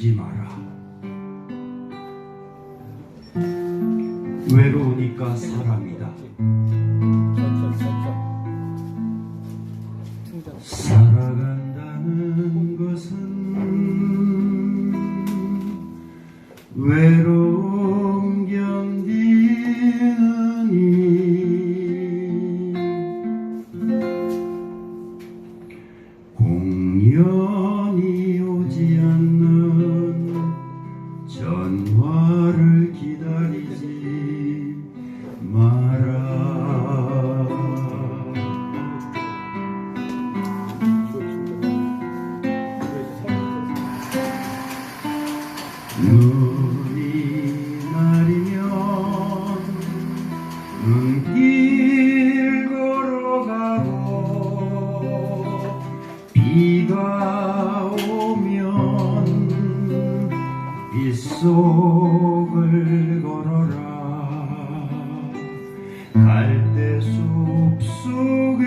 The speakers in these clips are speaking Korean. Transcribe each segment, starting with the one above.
울지 마라. 외로우니까 사람이다. 갈대 숲속에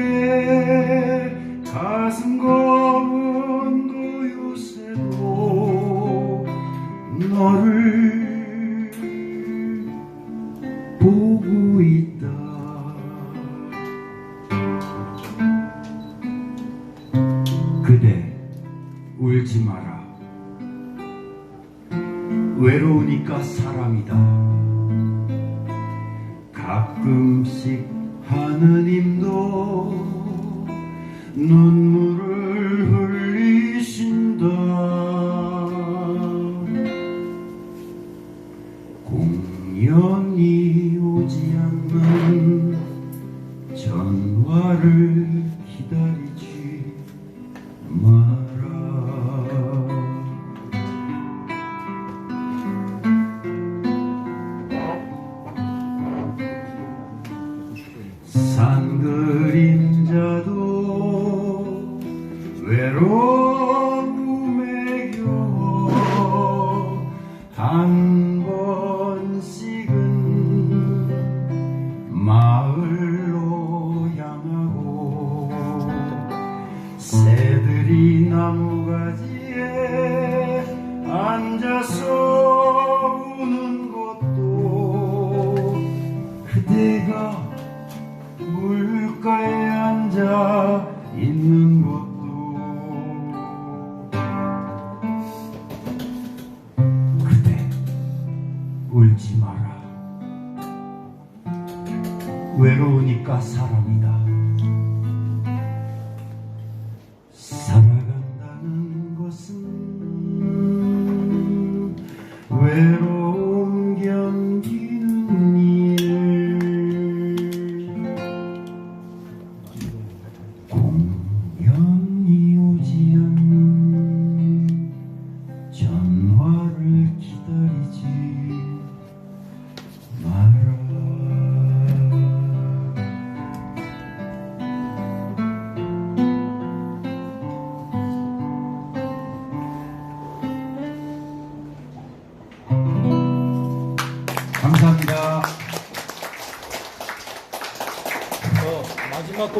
가슴 검은 그 요새도 너를 보고 있다. 그대 울지 마라. 외로우니까 사람이다 가끔씩 하느님도 눈물을 산 그림자도 외로움에 겨워 한 번씩은 마을로 향하고 새들이 나무가지에 앉아서 울지 마라. 외로우니까 사람이다. 살아간다는 것은 외로움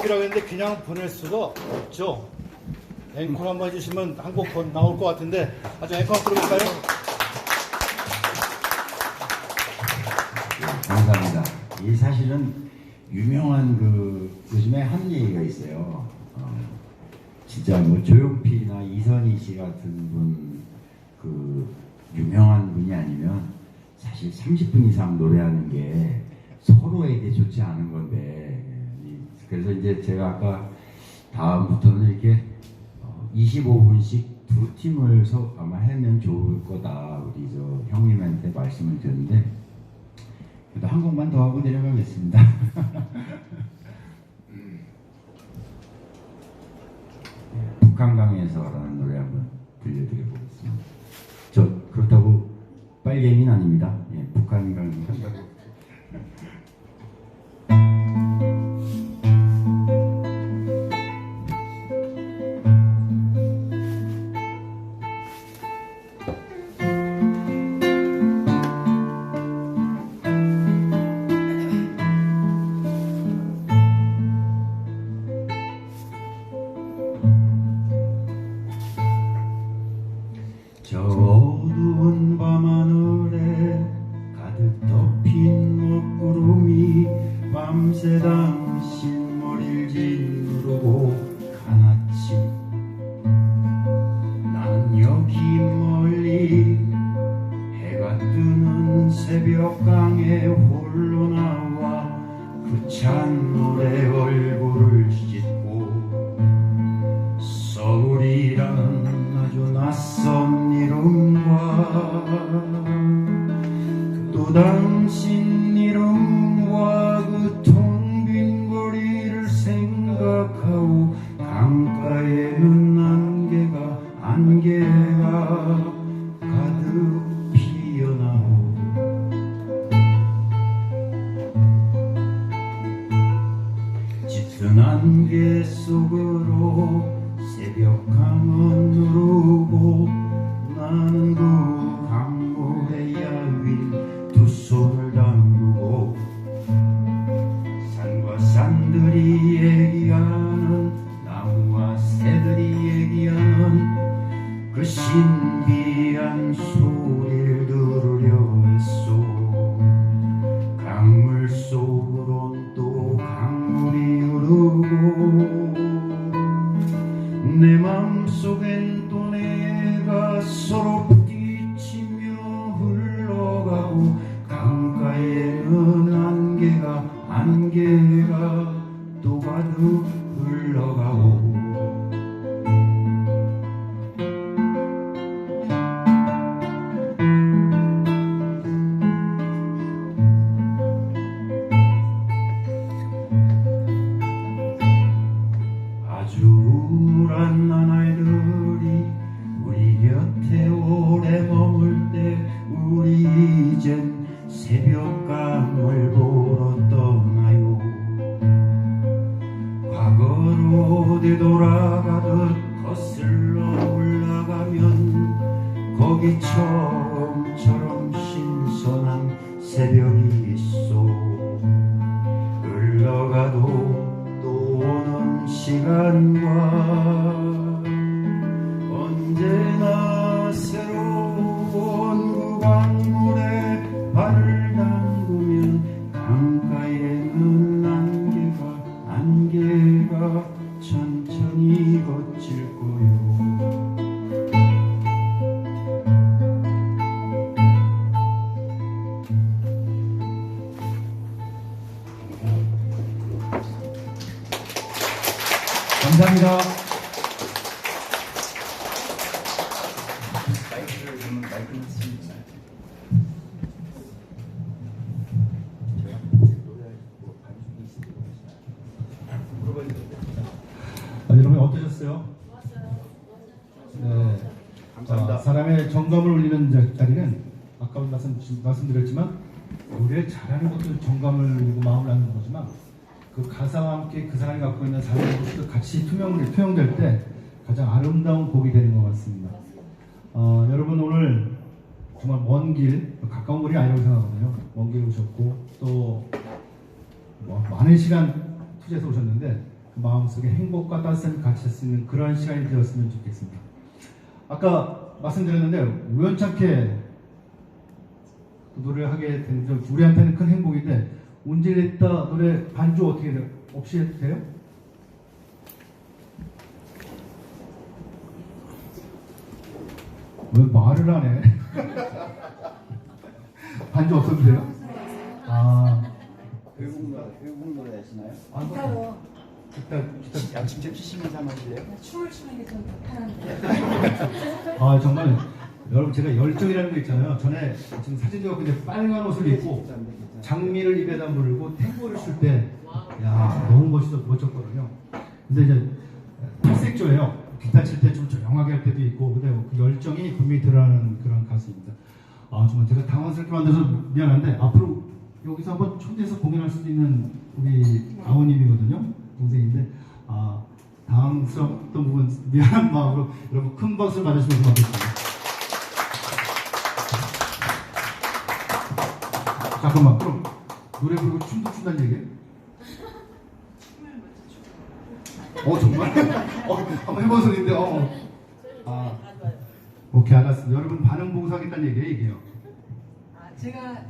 곡이라고 했는데 그냥 보낼 수가 없죠. 앵콜 한번 해주시면 한곡더 나올 것 같은데 아주 앵콜 한번 들어볼까요? 감사합니다. 이 사실은 유명한 그 요즘에 한 얘기가 있어요. 어, 진짜 뭐 조용필이나 이선희 씨 같은 분 그 유명한 분이 아니면 사실 30분 이상 노래하는 게 서로에게 좋지 않은 건데 이- 그래서 이제 제가 아까 다음부터는 이렇게 25분씩 두 팀을 서 아마 하면 좋을 거다 우리 저 형님한테 말씀을 드렸는데 그래도 한 곡만 더 하고 내려가겠습니다. 북한강에서라는 저 어두운 밤하늘에 가득 덮인 먹구름이 밤새 당신 머리를 짓누르고 가나치 나는 여기 멀리 해가 뜨는 새벽강에 홀로 나와 그 찬 노래 얼굴을 씻고 서울이란 아주 낯선 또 당신 이름과 그 텅 빈 거리를 생각하고 강가에는 안개가 안개가 가득 피어나오. 짙은 안개 속으로 새벽 누르 신비한 소리를 들으려 했소. 강물 속으론 또 강물이 흐르고 내 맘속엔 또 내가 서로 부딪히며 흘러가고 강가에는 올라 되는데 아, 여러분 어떠셨어요? 네. 감사합니다. 자, 사람의 정감을 울리는 자- 자리는 아까 말씀, 말씀드렸지만 노래 잘하는 것도 정감을 울리고 마음을 낳는 거지만 그 가사와 함께 그 사람이 갖고 있는 삶의 모습도 같이 투명, 투영될 때 가장 아름다운 곡이 되는 것 같습니다. 어, 여러분 오늘 정말 먼 길, 가까운 거리 아니라고 생각하거든요. 먼 길 오셨고 또 뭐, 많은 시간 투자해서 오셨는데 그 마음속에 행복과 따뜻함이 같이 할수 있는 그런 시간이 되었으면 좋겠습니다. 아까 말씀드렸는데 우연찮게 그 노래를 하게 된 점 우리한테는 큰 행복인데 운질했다 노래 반주 어떻게 돼요? 없이 해도 돼요? 왜 말을 안 해? 반주 없어도 돼요? 아, 외국 노래 외국 노래 하시나요? 아 기타로 기타, 기타 야 직접 치시면서 한번 하실래요? 춤을 추는 게 좀 편한데 아 정말 여러분 제가 열정이라는 거 있잖아요. 전에 지금 사진 찍었고 이제 빨간 옷을 입고 장미를 입에다 물고 탱고를 출 때, 야 너무 멋있어 멋졌거든요. 근데 이제 탈색조예요. 기타 칠 때 좀 조용하게 할 때도 있고, 근데 그 열정이 분명히 드러나는 그런 가수입니다. 아 정말 제가 당황스럽게 만들어서 미안한데 앞으로 여기서 한번 초대해서 공연할 수도 있는 우리 아우님이거든요, 동생인데 아 당황스럽던 부분 미안한 마음으로 여러분 큰 박수를 받으시면 고맙겠습니다. 잠깐만 그럼 노래 부르고 춤도 춘다는 얘기예요? 어 정말? 어, 한번 해본 소리인데 어. 아 오케이 알았습니다. 여러분 반응 보고서 하겠다는 얘기예요 이게요. 아, 제가